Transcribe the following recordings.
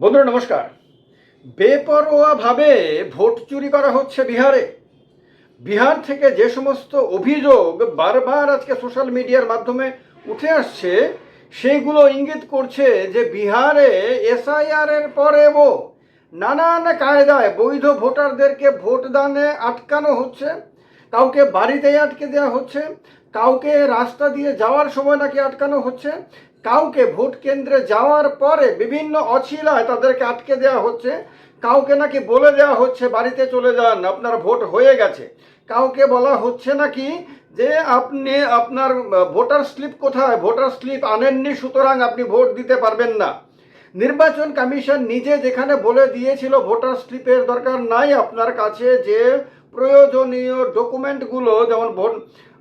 বন্ধুরা, নমস্কার। বেপরোয়াভাবে ভোট চুরি করা হচ্ছে বিহারে। বিহার থেকে যে সমস্ত অভিযোগ বারবার আজকে সোশ্যাল মিডিয়ার মাধ্যমে উঠে আসছে সেইগুলো ইঙ্গিত করছে যে বিহারে এসআইআর এর পরেও নানান কায়দায় বৈধ ভোটারদেরকে ভোটদানে আটকানো হচ্ছে, কাউকে বাড়িতেই আটকে দেওয়া হচ্ছে, কাউকে রাস্তা দিয়ে যাওয়ার সময় নাকি আটকানো হচ্ছে কাউকে ভোট কেন্দ্রে যাওয়ার পরে বিভিন্ন অছিলায় তাদেরকে আটকে দেওয়া হচ্ছে। কাউকে নাকি বলে দেওয়া হচ্ছে, বাড়িতে চলে যান, আপনার ভোট হয়ে গেছে। কাউকে বলা হচ্ছে নাকি যে আপনি আপনার ভোটার স্লিপ কোথায়? ভোটার স্লিপ আনেননি, সুতরাং আপনি ভোট দিতে পারবেন না। নির্বাচন কমিশন নিজে যেখানে বলে দিয়েছিল ভোটার স্লিপের দরকার নাই আপনার কাছে, যে প্রয়োজনীয় ডকুমেন্টগুলো যেমন vote,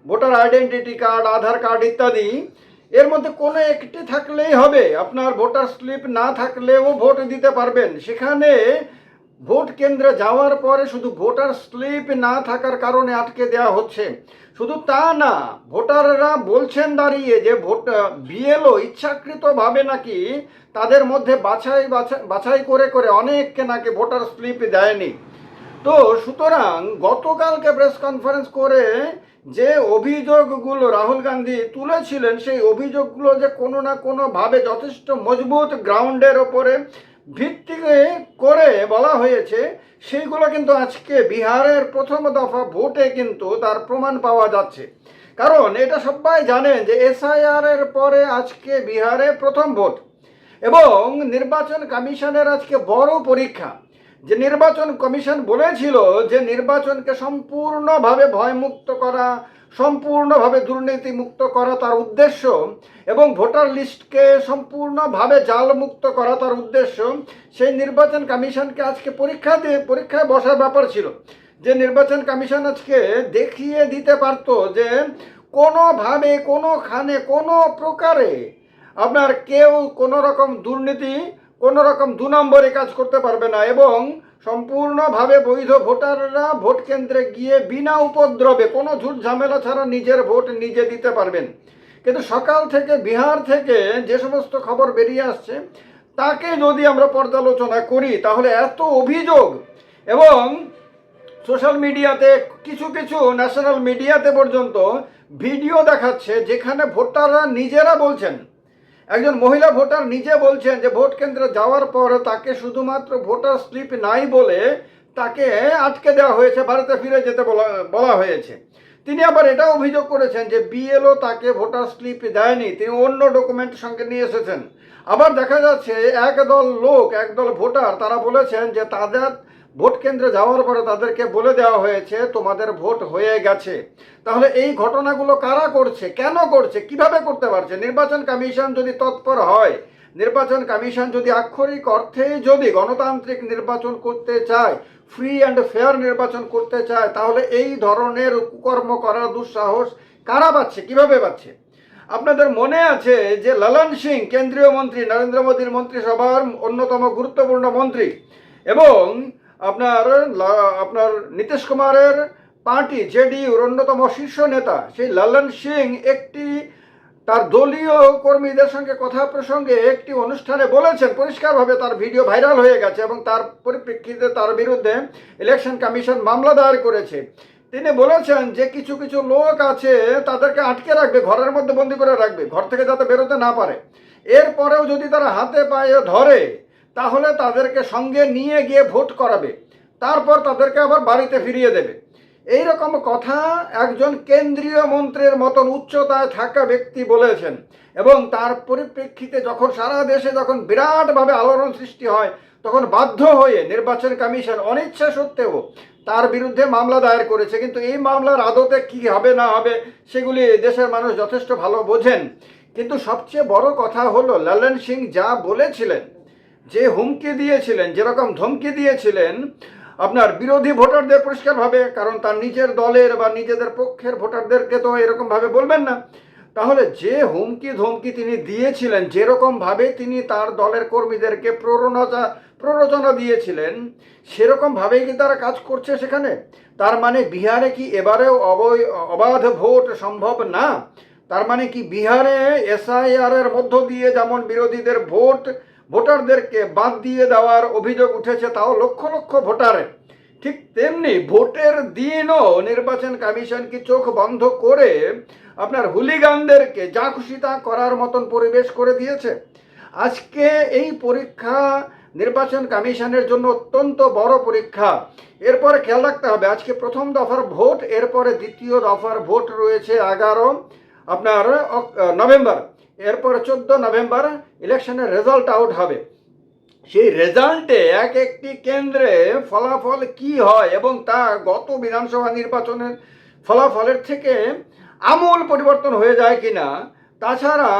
voter identity card Aadhaar card ইত্যাদি এর মধ্যে কোনো একটি থাকলেই হবে। আপনার ভোটার স্লিপ না থাকলেও ভোট দিতে পারবেন। সেখানে ভোট কেন্দ্রে যাওয়ার পরে শুধু ভোটার স্লিপ না থাকার কারণে আটকে দেওয়া হচ্ছে। শুধু তা না ভোটাররা বলছেন দাঁড়িয়ে যে ভোট বিএলও ইচ্ছাকৃতভাবে নাকি তাদের মধ্যে বাছাই বাছাই করে করে অনেককে নাকি ভোটার স্লিপ দেয়নি। তো সুতরাং গতকালকে প্রেস কনফারেন্স করে যে অভিযোগগুলো রাহুল গান্ধী তুলেছিলেন, সেই অভিযোগগুলো যে কোনো না কোনোভাবে যথেষ্ট মজবুত গ্রাউন্ডের ওপরে ভিত্তি করে বলা হয়েছে, সেইগুলো কিন্তু আজকে বিহারের প্রথম দফা ভোটে কিন্তু তার প্রমাণ পাওয়া যাচ্ছে। কারণ এটা সবাই জানেন যে এসআইআর এর পরে আজকে বিহারে প্রথম ভোট এবং নির্বাচন কমিশনের আজকে বড় পরীক্ষা। যে নির্বাচন কমিশন বলেছিল যে নির্বাচনকে সম্পূর্ণভাবে ভয়মুক্ত করা, সম্পূর্ণভাবে দুর্নীতি মুক্ত করা তার উদ্দেশ্য এবং ভোটার লিস্টকে সম্পূর্ণভাবে জালমুক্ত করা তার উদ্দেশ্য, সেই নির্বাচন কমিশনকে আজকে পরীক্ষা দিয়ে, পরীক্ষায় বসার ব্যাপার ছিল। যে নির্বাচন কমিশন আজকে দেখিয়ে দিতে পারতো যে কোনোভাবে, কোনোখানে, কোনো প্রকারে আপনার কেউ কোনো রকম দুর্নীতি কোনো রকম দু নম্বরে কাজ করতে পারবে না এবং সম্পূর্ণভাবে বৈধ ভোটাররা ভোট কেন্দ্রে গিয়ে বিনা উপদ্রবে কোনো ঝুট ঝামেলা ছাড়া নিজের ভোট নিজে দিতে পারবেন। কিন্তু সকাল থেকে, বিহার থেকে যে সমস্ত খবর বেরিয়ে আসছে, তাকে যদি আমরা পর্যালোচনা করি, তাহলে এত অভিযোগ এবং সোশ্যাল মিডিয়াতে কিছু কিছু ন্যাশনাল মিডিয়াতে পর্যন্ত ভিডিও দেখাচ্ছে, যেখানে ভোটাররা নিজেরা বলছেন একজন মহিলা ভোটার নিজে বলছেন যে ভোট কেন্দ্রে যাওয়ার পর তাকে শুধুমাত্র ভোটার স্লিপ নাই বলে তাকে আটকে দেওয়া হয়েছে, ভারতে ফিরে যেতে বলা বলা হয়েছে। তিনি আবার এটাও অভিযোগ করেছেন যে বিএলও তাকে ভোটার স্লিপ দেয়নি, তিনি অন্য ডকুমেন্ট সঙ্গে নিয়ে এসেছেন। আবার দেখা যাচ্ছে, একদল লোক, একদল ভোটার, তারা বলেছেন যে তাদের ভোট কেন্দ্রে যাওয়ার পরে তাদেরকে বলে দেওয়া হয়েছে, তোমাদের ভোট হয়ে গেছে। তাহলে এই ঘটনাগুলো কারা করছে, কেন করছে, কীভাবে করতে পারছে? নির্বাচন কমিশন যদি তৎপর হয়, নির্বাচন কমিশন যদি আক্ষরিক অর্থে যদি গণতান্ত্রিক নির্বাচন করতে চায় ফ্রি অ্যান্ড ফেয়ার নির্বাচন করতে চায়, তাহলে এই ধরনের কুকর্ম করার দুঃসাহস কারা পাচ্ছে, কীভাবে পাচ্ছে? আপনাদের মনে আছে যে লালন সিং, কেন্দ্রীয় মন্ত্রী, নরেন্দ্র মোদীর মন্ত্রিসভার অন্যতম গুরুত্বপূর্ণ মন্ত্রী এবং আপনার আপনার নীতিশ কুমারের পার্টি জেডিইউর অন্যতম শীর্ষ নেতা, সেই লালন সিং একটি তার দলীয় কর্মীদের সঙ্গে কথা প্রসঙ্গে একটি অনুষ্ঠানে বলেছেন, পরিষ্কারভাবে তার ভিডিও ভাইরাল হয়ে গেছে এবং তার পরিপ্রেক্ষিতে তার বিরুদ্ধে ইলেকশন কমিশন মামলা দায়ের করেছে। তিনি বলেছেন যে কিছু কিছু লোক আছে তাদেরকে আটকে রাখবে, ঘরের মধ্যে বন্দি করে রাখবে, ঘর থেকে যাতে বেরোতে না পারে। এরপরেও যদি তারা হাতে পায়ে ধরে তাহলে তাদেরকে সঙ্গে নিয়ে গিয়ে ভোট করাবে। তারপর তাদেরকে আবার বাড়িতে ফিরিয়ে দেবে। এই রকম কথা একজন কেন্দ্রীয় মন্ত্রীর মতন উচ্চতায় থাকা ব্যক্তি বলেছেন এবং তার পরিপ্রেক্ষিতে যখন সারা দেশে যখন বিরাটভাবে আলোড়ন সৃষ্টি হয়, তখন বাধ্য হয়ে নির্বাচন কমিশন অনিচ্ছা সত্ত্বেও তার বিরুদ্ধে মামলা দায়ের করেছে। কিন্তু এই মামলার আদতে কি হবে, না হবে, সেগুলি দেশের মানুষ যথেষ্ট ভালো বোঝেন। কিন্তু সবচেয়ে বড় কথা হলো, লালন সিং যা বলেছিলেন যে হুমকি দিয়েছিলেন, যেরকম ধমকি দিয়েছিলেন, আপনার বিরোধী ভোটারদের পরিষ্কারভাবে, কারণ তার নিজের দলের বা নিজেদের পক্ষের ভোটারদেরকে তো এরকমভাবে বলবেন না। তাহলে যে হুমকি ধমকি তিনি দিয়েছিলেন, যেরকমভাবে তিনি তার দলের কর্মীদেরকে প্ররোচনা প্ররোচনা দিয়েছিলেন, সেরকমভাবেই কি তারা কাজ করছে সেখানে? তার মানে বিহারে কি এবারেও অবৈ, অবাধ ভোট সম্ভব না? তার মানে কি বিহারে এসআইআর এর মধ্য দিয়ে যেমন বিরোধীদের ভোট ভোটারদেরকে বাদ দিয়ে দেওয়ার অভিযোগ উঠেছে তাও লক্ষ লক্ষ ভোটারের ঠিক তেমনি ভোটের দিনও নির্বাচন কমিশন কি চোখ বন্ধ করে আপনার হুলিগানদেরকে যা খুশি তা করার মতন পরিবেশ করে দিয়েছে। আজকে এই পরীক্ষা নির্বাচন কমিশনের জন্য অত্যন্ত বড় পরীক্ষা। এরপরে খেয়াল রাখতে হবে, আজকে প্রথম দফার ভোট, এরপরে দ্বিতীয় দফার ভোট রয়েছে এগারো, আপনার নভেম্বর। এরপরে চোদ্দ নভেম্বর ইলেকশনের রেজাল্ট আউট হবে। সেই রেজাল্টে এক একটি কেন্দ্রে ফলাফল কি হয় এবং তা গত বিধানসভা নির্বাচনের ফলাফলের থেকে আমূল পরিবর্তন হয়ে যায় কিনা, তাছাড়া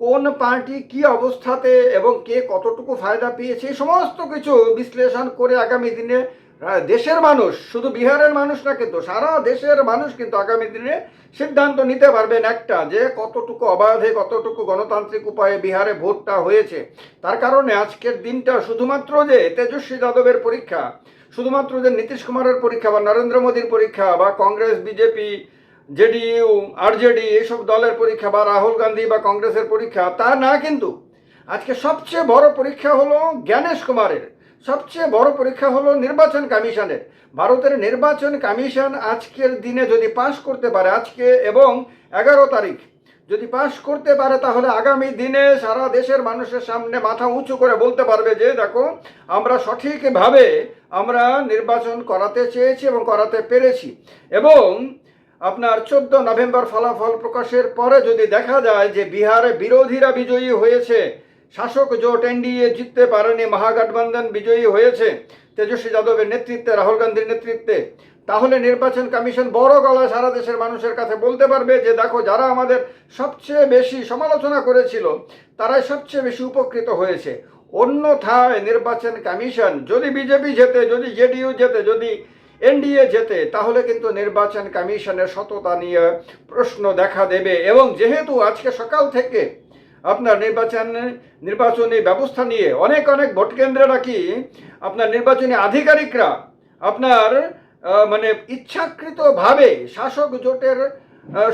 কোন পার্টি কি অবস্থাতে এবং কে কতটুকু ফায়দা পেয়েছে সমস্ত কিছু বিশ্লেষণ করে আগামী দিনে দেশের মানুষ, শুধু বিহারের মানুষ না কিন্তু সারা দেশের মানুষ কিন্তু আগামী দিনে সিদ্ধান্ত নিতে পারবেন একটা যে কতটুকু অবাধে, কতটুকু গণতান্ত্রিক উপায়ে বিহারে ভোটটা হয়েছে। তার কারণে আজকের দিনটা শুধুমাত্র যে তেজস্বী যাদবের পরীক্ষা, শুধুমাত্র যে নীতিশ কুমারের পরীক্ষা বা নরেন্দ্র মোদীর পরীক্ষা বা কংগ্রেস, বিজেপি, জেডিইউ, আরজেডি এইসব দলের পরীক্ষা বা রাহুল গান্ধী বা কংগ্রেসের পরীক্ষা, তা না কিন্তু। আজকে সবচেয়ে বড় পরীক্ষা হলো জ্ঞানেশ কুমারের। সবচেয়ে বড় পরীক্ষা হলো নির্বাচন কমিশনের। ভারতের নির্বাচন কমিশন আজকের দিনে যদি পাশ করতে পারে, আজকে এবং এগারো তারিখ, যদি পাশ করতে পারে, তাহলে আগামী দিনে সারা দেশের মানুষের সামনে মাথা উঁচু করে বলতে পারবে যে, দেখো, আমরা সঠিকভাবে আমরা নির্বাচন করাতে চেয়েছি এবং করাতে পেরেছি। এবং আপনার চোদ্দ নভেম্বর ফলাফল প্রকাশের পরে যদি দেখা যায় যে বিহারে বিরোধীরা বিজয়ী হয়েছে শাসক জোট এনডিএ জিততে পারেনি মহাগঠবন্ধন, বিজয়ী হয়েছে তেজস্বী যাদবের নেতৃত্বে, রাহুল গান্ধীর নেতৃত্বে। তাহলে নির্বাচন কমিশন বড় গলা সারা দেশের মানুষের কাছে বলতে পারবে যে, দেখো, যারা আমাদের সবচেয়ে বেশি সমালোচনা করেছিল, তারাই সবচেয়ে বেশি উপকৃত হয়েছে। অন্যথায় নির্বাচন কমিশন যদি বিজেপি জেতে, যদি জেডিইউ জেতে, যদি এনডিএ জেতে, তাহলে কিন্তু নির্বাচন কমিশনের সততা নিয়ে প্রশ্ন দেখা দেবে। এবং যেহেতু আজকে সকাল থেকে আপনার নির্বাচন, নির্বাচনী ব্যবস্থা নিয়ে অনেক অনেক ভোট কেন্দ্রে নাকি আপনার নির্বাচনী আধিকারিকরা আপনার মানে ইচ্ছাকৃতভাবে শাসক জোটের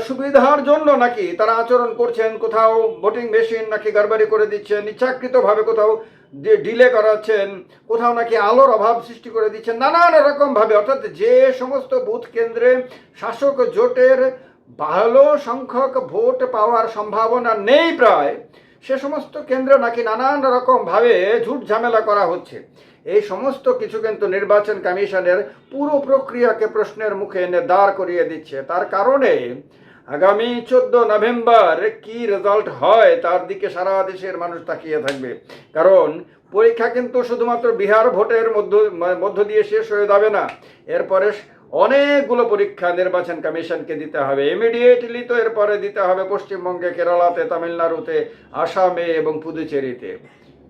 সুবিধার জন্য নাকি তারা আচরণ করছেন, কোথাও ভোটিং মেশিন নাকি গড়বড়ি করে দিচ্ছেন, ইচ্ছাকৃতভাবে কোথাও ডিলে করাচ্ছেন, কোথাও নাকি আলোর অভাব সৃষ্টি করে দিচ্ছেন, নানান রকমভাবে, অর্থাৎ যে সমস্ত বুথ কেন্দ্রে শাসক জোটের ভালো সংখ্যক ভোট পাওয়ার সম্ভাবনা নেই প্রায়। সে সমস্ত কেন্দ্রে নাকি নানান রকমভাবে ঝুট ঝামেলা করা হচ্ছে। এই সমস্ত কিছু কিন্তু নির্বাচন কমিশনের পুরো প্রক্রিয়াকে প্রশ্নের মুখে এনে দাঁড় করিয়ে দিচ্ছে। তার কারণে আগামী চোদ্দ নভেম্বর কি রেজাল্ট হয়, তার দিকে সারা দেশের মানুষ তাকিয়ে থাকবে। কারণ পরীক্ষা কিন্তু শুধুমাত্র বিহার ভোটের মধ্য মধ্য দিয়ে শেষ হয়ে যাবে না। এরপরে অনেকগুলো পরীক্ষা নির্বাচন কমিশনকে দিতে হবে। ইমিডিয়েটলি তো এরপরে দিতে হবে পশ্চিমবঙ্গে, কেরালাতে, তামিলনাড়ুতে, আসামে এবং পুদুচেরিতে।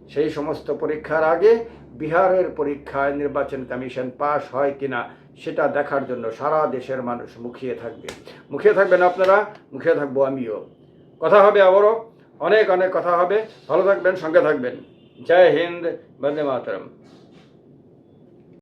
সেই সমস্ত পরীক্ষার আগে বিহারের পরীক্ষায় নির্বাচন কমিশন পাশ হয় কিনা সেটা দেখার জন্য সারা দেশের মানুষ মুখিয়ে থাকবে। মুখিয়ে থাকবেন আপনারা, মুখিয়ে থাকব আমিও। কথা হবে আবারও। অনেক অনেক কথা হবে। ভালো থাকবেন, সঙ্গে থাকবেন। জয় হিন্দ, বন্দে মাতরম।